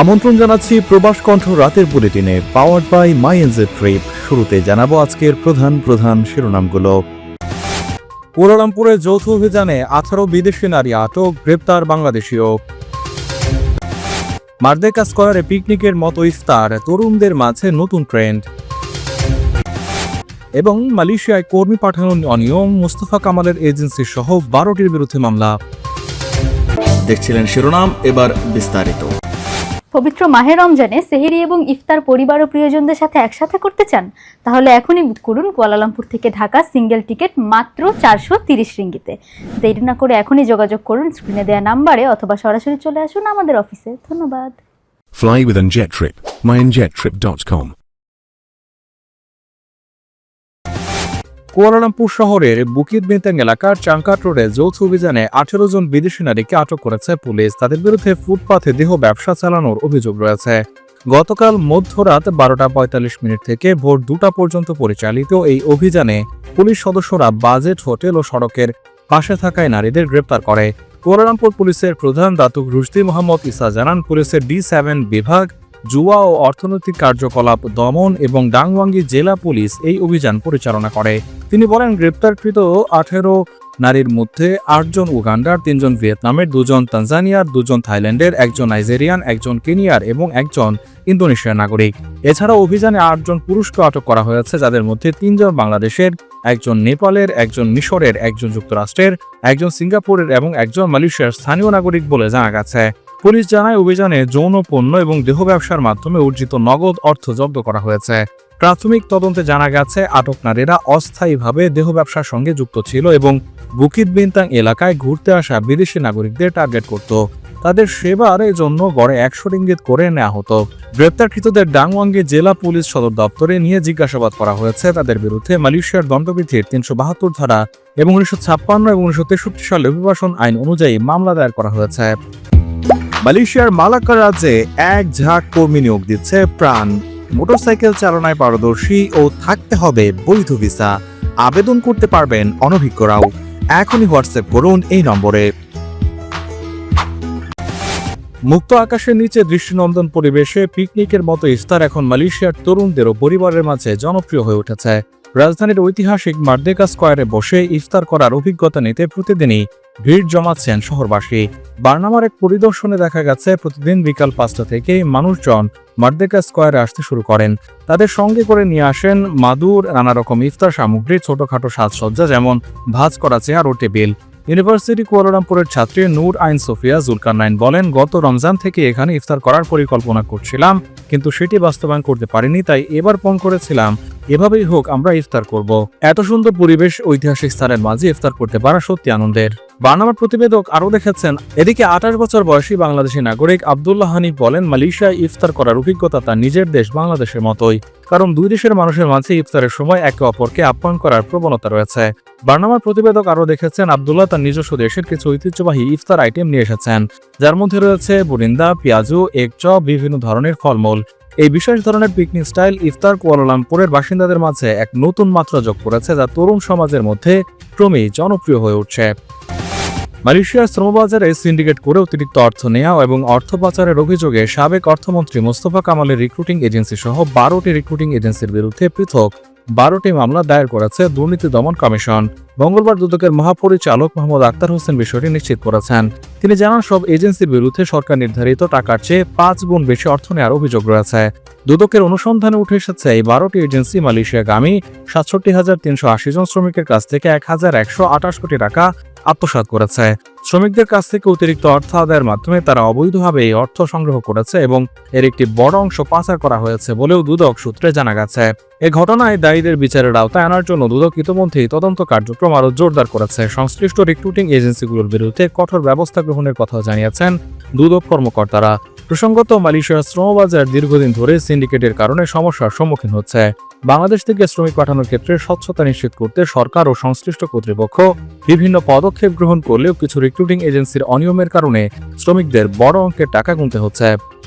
আমন্ত্রণ জানাচ্ছি প্রবাস কণ্ঠ রাতের বুলেটিনে powered by my NJ trip শুরুতে জানাব আজকের প্রধান প্রধান শিরোনামগুলো। কুয়ালালামপুরে যৌথ অভিযানে আঠারো বিদেশি নারী আটক, গ্রেপ্তার বাংলাদেশীয় মার্দেকা স্কয়ারে পিকনিকের মতো ইফতার, তরুণদের মাঝে নতুন ট্রেন্ড এবং মালয়েশিয়ায় কর্মী পাঠানোর অনিয়ম, মুস্তফা কামালের এজেন্সি সহ বারোটির বিরুদ্ধে মামলা। দেখছিলেন শিরোনাম, এবার বিস্তারিত। পবিত্র মাহের রমজানে সেহেরি এবং ইফতার পরিবার ও প্রিয়জনদের সাথে একসাথে করতে চান, তাহলে এখনই করুন কুয়ালালামপুর থেকে ঢাকা সিঙ্গেল টিকিট মাত্র চারশো তিরিশ রিঙ্গিতে। দেরি না করে এখনই যোগাযোগ করুন স্ক্রিনে দেওয়া নাম্বারে অথবা সরাসরি চলে আসুন আমাদের অফিসে ধন্যবাদ. কুয়ালালামপুর শহরের বুকিত বিনতাং এলাকার চাঙ্কাট রোডে যৌথ অভিযানে আঠেরো জন বিদেশি নারীকে আটক করেছে পুলিশ। তাদের বিরুদ্ধে ফুটপাথে দেহ ব্যবসা চালানোর অভিযোগ রয়েছে। গতকাল মধ্যরাত বারোটা পঁয়তাল্লিশ মিনিট থেকে ভোর দুটা পর্যন্ত পরিচালিত এই অভিযানে পুলিশ সদস্যরা বাজেট, হোটেল ও সড়কের পাশে থাকায় নারীদের গ্রেপ্তার করে। কুয়ালালামপুর পুলিশের প্রধান দাতুক রুশদি মোহাম্মদ ইসা জানান, পুলিশের ডি সেভেন বিভাগ জুয়া ও অর্থনৈতিক কার্যকলাপ, দমন এবং ডাংওয়াঙ্গি জেলা পুলিশ এই অভিযান পরিচালনা করে। তিনি বলেন, গ্রেপ্তারকৃত আঠেরো নারীর মধ্যে আটজন উগান্ডার, তিনজন ভিয়েতনামের, দুজন তানজানিয়ার, দুজন থাইল্যান্ডের, একজন নাইজেরিয়ান, একজন কেনিয়ার এবং একজন ইন্দোনেশিয়ার নাগরিক। এছাড়া অভিযানে আটজন পুরুষকে আটক করা হয়েছে, যাদের মধ্যে তিনজন বাংলাদেশের, একজন নেপালের, একজন মিশরের, একজন যুক্তরাষ্ট্রের, একজন সিঙ্গাপুরের এবং একজন মালয়েশিয়ার স্থানীয় নাগরিক বলে জানা গেছে। পুলিশ জানায়, অভিযানে যৌন পণ্য এবং দেহ ব্যবসার মাধ্যমে অর্জিত নগদ অর্থ জব্দ করা হয়েছে। প্রাথমিক তদন্তে জানা গেছে, আটক নারীরা অস্থায়ীভাবে দেহ ব্যবসার সঙ্গে যুক্ত ছিল এবং বুকিত বিনতাং এলাকায় ঘুরতে আসা বিদেশি নাগরিকদের টার্গেট করত। তাদের সেবার জন্য গড়ে একশো রিঙ্গিত করে নেওয়া হতো। গ্রেপ্তারকৃতদের ডাংওয়াঙ্গে জেলা পুলিশ সদর দপ্তরে নিয়ে জিজ্ঞাসাবাদ করা হয়েছে। তাদের বিরুদ্ধে মালয়েশিয়ার দণ্ডবিধির তিনশো বাহাত্তর ধারা এবং উনিশশো ছাপ্পান্ন এবং উনিশশো তেষট্টি সালে অভিবাসন আইন অনুযায়ী মামলা দায়ের করা হয়েছে। মালয়েশিয়ার মালাক্কা রাজ্যে এক ঝাঁক কর্মী নিয়োগ দিচ্ছে প্রাণ। মোটরসাইকেল চালনায় পারদর্শী ও থাকতে হবে বৈধ ভিসা। আবেদন করতে পারবেন অনভিজ্ঞরাও। এখনই হোয়াটসঅ্যাপ করুন এই নম্বরে। মুক্ত আকাশের নিচে দৃষ্টিনন্দন পরিবেশে পিকনিকের মতো ইফতার এখন মালয়েশিয়ার তরুণদের ও পরিবারের মাঝে জনপ্রিয় হয়ে উঠেছে। রাজধানীর ঐতিহাসিক মার্দেকা স্কয়ারে বসে ইফতার করার অভিজ্ঞতা নিতে প্রতিদিনই ভিড় জমাচ্ছেন শহরবাসী। বার্নামার এক পরিদর্শনে দেখা গেছে, প্রতিদিন বিকাল পাঁচটা থেকে মানুষজন মার্দেকা স্কয়ারে আসতে শুরু করেন। তাদের সঙ্গে করে নিয়ে আসেন মাদুর নানা রকম ইফতার সামগ্রী, ছোটখাটো সাজসজ্জা যেমন ভাঁজ করা চেয়ার ও টেবিল। ইউনিভার্সিটি কুয়ালালামপুরের ছাত্রী নূর আইন সোফিয়া জুলকারনাইন বলেন, গত রমজান থেকে এখানে ইফতার করার পরিকল্পনা করছিলাম, কিন্তু সেটি বাস্তবায়ন করতে পারিনি, তাই এবার ফোন করেছিলাম এভাবেই হোক, আমরা ইফতার করব। এত সুন্দর পরিবেশ ঐতিহাসিক স্থানের মাঝে ইফতার করতে পারা সত্যি আনন্দের। বার্নামার প্রতিবেদক আরও দেখেছেন, এদিকে আঠাশ বছর বয়সী বাংলাদেশি নাগরিক আবদুল্লাহ হানিফ বলেন, মালয়েশিয়ায় ইফতার করার অভিজ্ঞতা তার নিজের দেশ বাংলাদেশের মতোই, কারণ দুই দেশের মানুষের মাঝে ইফতারের সময় একে অপরকে আপ্যায়ন করার প্রবণতা রয়েছে। বার্নামার প্রতিবেদক আরও দেখেছেন, আবদুল্লাহ তার নিজস্ব দেশের কিছু ঐতিহ্যবাহী ইফতার আইটেম নিয়ে এসেছেন, যার মধ্যে রয়েছে বুরিন্দা, পেঁয়াজু এক বিভিন্ন ধরনের ফলমূল। এই বিশেষ ধরনের পিকনিক স্টাইল ইফতার কুয়ালালামপুরের বাসিন্দাদের মাঝে এক নতুন মাত্রা যোগ করেছে যা তরুণ সমাজের মধ্যে ক্রমেই জনপ্রিয় হয়ে উঠছে। মালয়েশিয়ার শ্রমবাজারে সিন্ডিকেট করে অতিরিক্ত অর্থ নেওয়া এবং অর্থ পাচারের অভিযোগে সাবেক অর্থমন্ত্রী মোস্তফা কামালের রিক্রুটিং এজেন্সি সহ বারোটি রিক্রুটিং এজেন্সির বিরুদ্ধে পৃথক বারোটি মামলা দায়ের করেছে দুর্নীতি দমন কমিশন। মঙ্গলবার দুদকের মহাপরিচালক মোহাম্মদ আক্তার হোসেন বিষয়টি নিশ্চিত করেছেন। তিনি জানান, সব এজেন্সির বিরুদ্ধে সরকার নির্ধারিত টাকার চেয়ে পাঁচ গুণ বেশি অর্থ নেওয়ার অভিযোগ রয়েছে। দুদকের অনুসন্ধানে উঠে এসেছে, এই বারোটি এজেন্সি মালয়েশিয়াগামী সাতষট্টি হাজার তিনশো আশি জন শ্রমিকের কাছ থেকে এক হাজার একশো আঠাশ কোটি টাকা আত্মসাৎ করেছে। শ্রমিকদের কাছ থেকে অতিরিক্ত অর্থ আদায়ের মাধ্যমে তারা অবৈধভাবে এই অর্থ সংগ্রহ করেছে এবং এর একটি বড় অংশ পাচার করা হয়েছে বলেও দুদক সূত্রে জানা গেছে। এ ঘটনায় দায়ীদের বিচারের আওতায় আনার জন্য দুদক ইতোমধ্যেই তদন্ত কার্যক্রম আরও জোরদার করেছে। সংশ্লিষ্ট রিক্রুটিং এজেন্সিগুলোর বিরুদ্ধে কঠোর ব্যবস্থা গ্রহণের কথা জানিয়েছেন দুদক কর্মকর্তারা। প্রসঙ্গত, মালয়েশিয়ার শ্রমবাজার দীর্ঘদিন ধরে সিন্ডিকেটের কারণে সমস্যার সম্মুখীন হচ্ছে। বাংলাদেশ থেকে শ্রমিক পাঠানোর ক্ষেত্রে স্বচ্ছতা নিশ্চিত করতে সরকার ও সংশ্লিষ্ট কর্তৃপক্ষ বিভিন্ন পদক্ষেপ গ্রহণ করলেও কিছু রিক্রুটিং এজেন্সির অনিয়মের কারণে শ্রমিকদের বড় অঙ্কের টাকা গুনতে হচ্ছে।